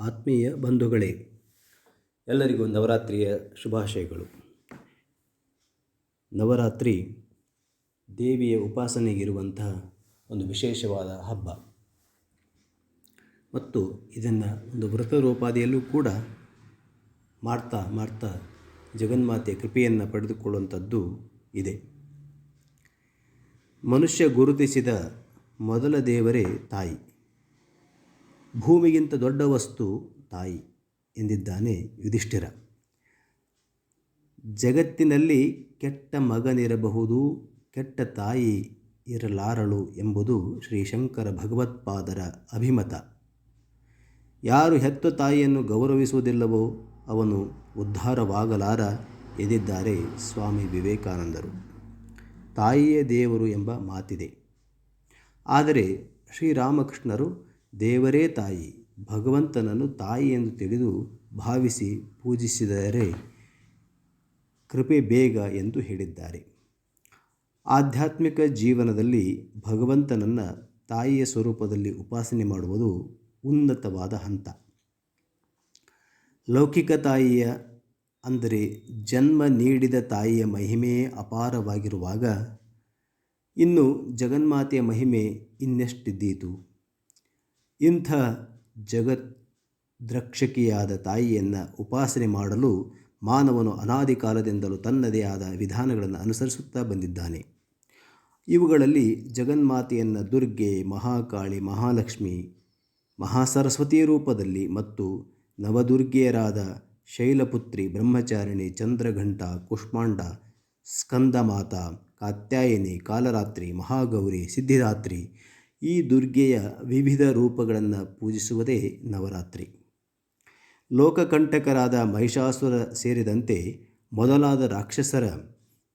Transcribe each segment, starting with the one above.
ಆತ್ಮೀಯ ಬಂಧುಗಳೇ, ಎಲ್ಲರಿಗೂ ನವರಾತ್ರಿಯ ಶುಭಾಶಯಗಳು. ನವರಾತ್ರಿ ದೇವಿಯ ಉಪಾಸನೆಗಿರುವಂತಹ ಒಂದು ವಿಶೇಷವಾದ ಹಬ್ಬ. ಮತ್ತು ಇದನ್ನು ಒಂದು ವ್ರತ ರೂಪಾದಿಯಲ್ಲೂ ಕೂಡ ಮಾಡ್ತಾ ಮಾಡ್ತಾ ಜಗನ್ಮಾತೆಯ ಕೃಪೆಯನ್ನು ಪಡೆದುಕೊಳ್ಳುವಂಥದ್ದು ಇದೆ. ಮನುಷ್ಯ ಗುರುತಿಸಿದ ಮೊದಲ ದೇವರೇ ತಾಯಿ. ಭೂಮಿಗಿಂತ ದೊಡ್ಡ ವಸ್ತು ತಾಯಿ ಎಂದಿದ್ದಾನೆ ಯುಧಿಷ್ಠಿರ. ಜಗತ್ತಿನಲ್ಲಿ ಕೆಟ್ಟ ಮಗನಿರಬಹುದು, ಕೆಟ್ಟ ತಾಯಿ ಇರಲಾರಳು ಎಂಬುದು ಶ್ರೀ ಶಂಕರ ಭಗವತ್ಪಾದರ ಅಭಿಮತ. ಯಾರು ಹೆತ್ತ ತಾಯಿಯನ್ನು ಗೌರವಿಸುವುದಿಲ್ಲವೋ ಅವನು ಉದ್ಧಾರವಾಗಲಾರ ಎಂದಿದ್ದಾರೆ ಸ್ವಾಮಿ ವಿವೇಕಾನಂದರು. ತಾಯಿಯೇ ದೇವರು ಎಂಬ ಮಾತಿದೆ. ಆದರೆ ಶ್ರೀರಾಮಕೃಷ್ಣರು ದೇವರೇ ತಾಯಿ, ಭಗವಂತನನ್ನು ತಾಯಿ ಎಂದು ತಿಳಿದು ಭಾವಿಸಿ ಪೂಜಿಸಿದರೆ ಕೃಪೆ ಬೇಗ ಎಂದು ಹೇಳಿದ್ದಾರೆ. ಆಧ್ಯಾತ್ಮಿಕ ಜೀವನದಲ್ಲಿ ಭಗವಂತನನ್ನು ತಾಯಿಯ ಸ್ವರೂಪದಲ್ಲಿ ಉಪಾಸನೆ ಮಾಡುವುದು ಉನ್ನತವಾದ ಹಂತ. ಲೌಕಿಕ ತಾಯಿಯ ಅಂದರೆ ಜನ್ಮ ನೀಡಿದ ತಾಯಿಯ ಮಹಿಮೆಯೇ ಅಪಾರವಾಗಿರುವಾಗ ಇನ್ನು ಜಗನ್ಮಾತೆಯ ಮಹಿಮೆ ಇನ್ನೆಷ್ಟಿದ್ದೀತು? ಇಂಥ ಜಗದ್ರಕ್ಷಕಿಯಾದ ತಾಯಿಯನ್ನು ಉಪಾಸನೆ ಮಾಡಲು ಮಾನವನು ಅನಾದಿ ಕಾಲದಿಂದಲೂ ತನ್ನದೇ ಆದ ವಿಧಾನಗಳನ್ನು ಅನುಸರಿಸುತ್ತಾ ಬಂದಿದ್ದಾನೆ. ಇವುಗಳಲ್ಲಿ ಜಗನ್ಮಾತೆಯನ್ನು ದುರ್ಗೆ, ಮಹಾಕಾಳಿ, ಮಹಾಲಕ್ಷ್ಮಿ, ಮಹಾಸರಸ್ವತಿಯ ರೂಪದಲ್ಲಿ ಮತ್ತು ನವದುರ್ಗೆಯರಾದ ಶೈಲಪುತ್ರಿ, ಬ್ರಹ್ಮಚಾರಿಣಿ, ಚಂದ್ರಘಂಟ, ಕುಷ್ಮಾಂಡ, ಸ್ಕಂದಮಾತ, ಕಾತ್ಯಾಯಿನಿ, ಕಾಲರಾತ್ರಿ, ಮಹಾಗೌರಿ, ಸಿದ್ಧಿದಾತ್ರಿ ಈ ದುರ್ಗೆಯ ವಿವಿಧ ರೂಪಗಳನ್ನು ಪೂಜಿಸುವುದೇ ನವರಾತ್ರಿ. ಲೋಕಕಂಟಕರಾದ ಮಹಿಷಾಸುರ ಸೇರಿದಂತೆ ಮೊದಲಾದ ರಾಕ್ಷಸರ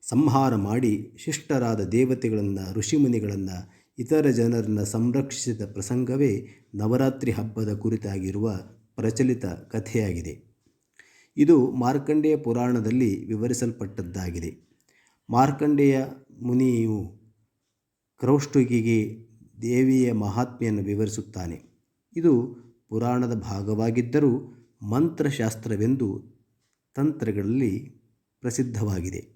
ಸಂಹಾರ ಮಾಡಿ ಶಿಷ್ಟರಾದ ದೇವತೆಗಳನ್ನು, ಋಷಿಮುನಿಗಳನ್ನು, ಇತರ ಜನರನ್ನು ಸಂರಕ್ಷಿಸಿದ ಪ್ರಸಂಗವೇ ನವರಾತ್ರಿ ಹಬ್ಬದ ಕುರಿತಾಗಿರುವ ಪ್ರಚಲಿತ ಕಥೆಯಾಗಿದೆ. ಇದು ಮಾರ್ಕಂಡೇಯ ಪುರಾಣದಲ್ಲಿ ವಿವರಿಸಲ್ಪಟ್ಟದ್ದಾಗಿದೆ. ಮಾರ್ಕಂಡೇಯ ಮುನಿಯು ಕ್ರೌಷ್ಟುಗಿಗೆ ದೇವಿಯ ಮಹಾತ್ಮೆಯನ್ನು ವಿವರಿಸುತ್ತಾನೆ. ಇದು ಪುರಾಣದ ಭಾಗವಾಗಿದ್ದರೂ ಮಂತ್ರಶಾಸ್ತ್ರವೆಂದು ತಂತ್ರಗಳಲ್ಲಿ ಪ್ರಸಿದ್ಧವಾಗಿದೆ.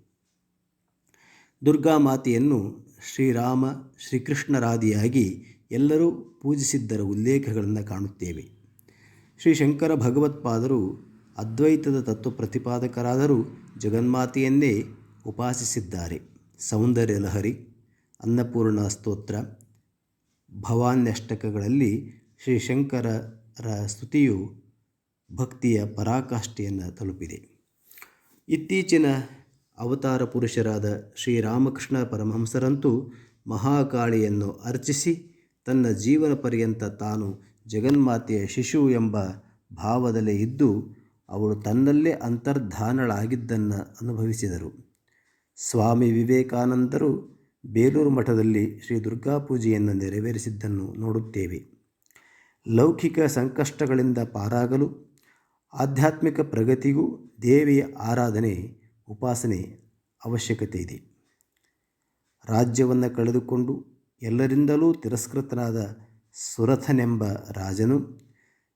ದುರ್ಗಾಮಾತೆಯನ್ನು ಶ್ರೀರಾಮ ಶ್ರೀಕೃಷ್ಣರಾದಿಯಾಗಿ ಎಲ್ಲರೂ ಪೂಜಿಸಿದ್ದರ ಉಲ್ಲೇಖಗಳನ್ನು ಕಾಣುತ್ತೇವೆ. ಶ್ರೀ ಶಂಕರ ಭಗವತ್ಪಾದರು ಅದ್ವೈತದ ತತ್ವ ಪ್ರತಿಪಾದಕರಾದರೂ ಜಗನ್ಮಾತೆಯನ್ನೇ ಉಪಾಸಿಸಿದ್ದಾರೆ. ಸೌಂದರ್ಯ ಲಹರಿ ಅನ್ನಪೂರ್ಣ ಸ್ತೋತ್ರ ಭವಾನ್ಯಷ್ಟಕಗಳಲ್ಲಿ ಶ್ರೀ ಶಂಕರರ ಸ್ತುತಿಯು ಭಕ್ತಿಯ ಪರಾಕಾಷ್ಠೆಯನ್ನು ತಲುಪಿದೆ. ಇತ್ತೀಚಿನ ಅವತಾರ ಪುರುಷರಾದ ಶ್ರೀರಾಮಕೃಷ್ಣ ಪರಮಹಂಸರಂತೂ ಮಹಾಕಾಳಿಯನ್ನು ಅರ್ಚಿಸಿ ತನ್ನ ಜೀವನ ಪರ್ಯಂತ ತಾನು ಜಗನ್ಮಾತೆಯ ಶಿಶು ಎಂಬ ಭಾವದಲ್ಲಿ ಇದ್ದು, ಅವಳು ತನ್ನಲ್ಲೇ ಅಂತರ್ಧಾನಳಾಗಿದ್ದನ್ನು ಅನುಭವಿಸಿದರು. ಸ್ವಾಮಿ ವಿವೇಕಾನಂದರು ಬೇಲೂರು ಮಠದಲ್ಲಿ ಶ್ರೀ ದುರ್ಗಾ ಪೂಜೆಯನ್ನು ನೆರವೇರಿಸಿದ್ದನ್ನು ನೋಡುತ್ತೇವೆ. ಲೌಕಿಕ ಸಂಕಷ್ಟಗಳಿಂದ ಪಾರಾಗಲು, ಆಧ್ಯಾತ್ಮಿಕ ಪ್ರಗತಿಗೂ ದೇವಿಯ ಆರಾಧನೆ, ಉಪಾಸನೆ ಅವಶ್ಯಕತೆ ಇದೆ. ರಾಜ್ಯವನ್ನು ಕಳೆದುಕೊಂಡು ಎಲ್ಲರಿಂದಲೂ ತಿರಸ್ಕೃತನಾದ ಸುರಥನೆಂಬ ರಾಜನು,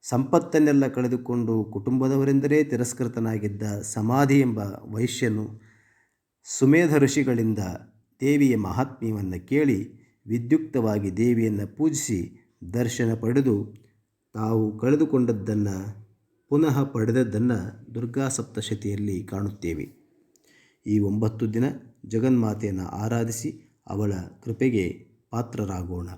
ಸಂಪತ್ತನ್ನೆಲ್ಲ ಕಳೆದುಕೊಂಡು ಕುಟುಂಬದವರೆಂದರೇ ತಿರಸ್ಕೃತನಾಗಿದ್ದ ಸಮಾಧಿ ಎಂಬ ವೈಶ್ಯನು ಸುಮೇಧ ಋಷಿಗಳಿಂದ ದೇವಿಯ ಮಹಾತ್ಮ್ಯವನ್ನು ಕೇಳಿ ವಿದ್ಯುಕ್ತವಾಗಿ ದೇವಿಯನ್ನು ಪೂಜಿಸಿ ದರ್ಶನ ಪಡೆದು ತಾವು ಕಳೆದುಕೊಂಡದ್ದನ್ನು ಪುನಃ ಪಡೆದದ್ದನ್ನು ದುರ್ಗಾ ಸಪ್ತಶತಿಯಲ್ಲಿ ಕಾಣುತ್ತೇವೆ. ಈ ಒಂಬತ್ತು ದಿನ ಜಗನ್ಮಾತೆಯನ್ನು ಆರಾಧಿಸಿ ಅವಳ ಕೃಪೆಗೆ ಪಾತ್ರರಾಗೋಣ.